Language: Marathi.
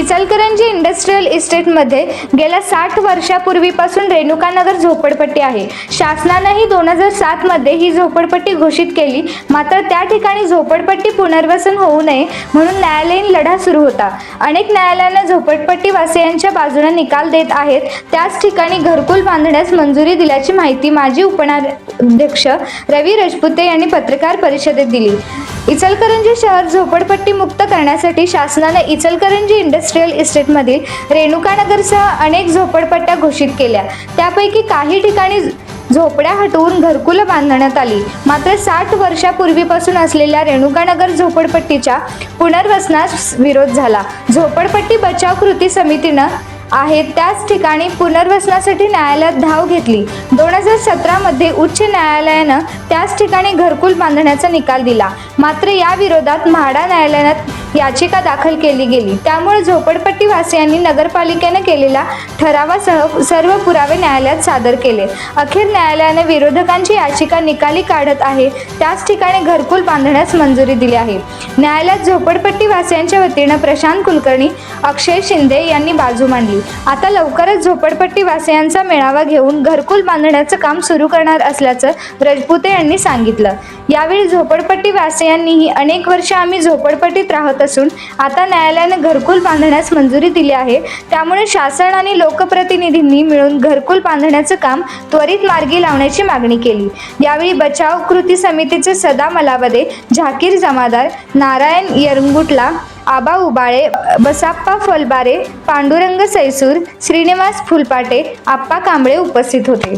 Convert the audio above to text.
इचलकरंजी इंडस्ट्रीयल इस्टेटमध्ये गेल्या साठ वर्षापूर्वीपासून रेणुकानगर झोपडपट्टी आहे. शासनानंही दोन हजार सातमध्ये ही झोपडपट्टी घोषित केली. मात्र त्या ठिकाणी झोपडपट्टी पुनर्वसन होऊ नये म्हणून न्यायालयीन लढा सुरू होता. अनेक न्यायालयानं झोपडपट्टी वासियांच्या बाजूने निकाल देत आहेत. त्याच ठिकाणी घरकुल बांधण्यास मंजुरी दिल्याची माहिती माजी उपनाध्यक्ष रवी रजपुते यांनी पत्रकार परिषदेत दिली. इचलकरंजी शहर झोपडपट्टी मुक्त करण्यासाठी शासनाने इचलकरंजी इंडस्ट्रीयल इस्टेटमधील रेणुकानगरसह अनेक झोपडपट्ट्या घोषित केल्या. त्यापैकी काही ठिकाणी झोपड्या हटवून घरकुलं बांधण्यात आली. मात्र साठ वर्षापूर्वीपासून असलेल्या रेणुकानगर झोपडपट्टीच्या पुनर्वसनास विरोध झाला. झोपडपट्टी बचाव कृती समितीनं आहे. त्याच ठिकाणी पुनर्वसनासाठी न्यायालयात धाव घेतली. दोन हजार सतरामध्ये उच्च न्यायालयानं त्याच ठिकाणी घरकुल बांधण्याचा निकाल दिला. मात्र या विरोधात म्हाडा न्यायालयात याचिका दाखल केली गेली. त्यामुळे झोपडपट्टीवासियांनी नगरपालिकेने नगरपालिकेनं ठरावासह सर्व पुरावे न्यायालयात सादर केले. अखेर न्यायालयाने विरोधकांची याचिका निकाली काढत आहे. त्याच ठिकाणी घरकुल बांधण्यास मंजुरी दिली आहे. न्यायालयात झोपडपट्टीवासियांच्या वतीनं प्रशांत कुलकर्णी अक्षय शिंदे यांनी बाजू मांडली. आता लवकरच झोपडपट्टीवासियांचा मेळावा घेऊन घरकुल बांधण्याचं काम सुरू करणार असल्याचं रजपुते यांनी सांगितलं. यावेळी झोपडपट्टीवासियांनीही अनेक वर्ष आम्ही झोपडपट्टीत राहत. असून आता न्यायालयाने घरकुल बांधण्यास मंजुरी दिली आहे. त्यामुळे शासन आणि लोकप्रतिनिधींनी मिळून घरकुल बांधण्याचं काम त्वरित मार्गी लावण्याची मागणी केली. यावेळी बचाव कृती समितीचे सदा मलावदे झाकीर जमादार नारायण यरंगुटला आबा उबाळे बसाप्पा फलबारे पांडुरंग सैसूर श्रीनिवास फुलपाटे आप्पा कांबळे उपस्थित होते.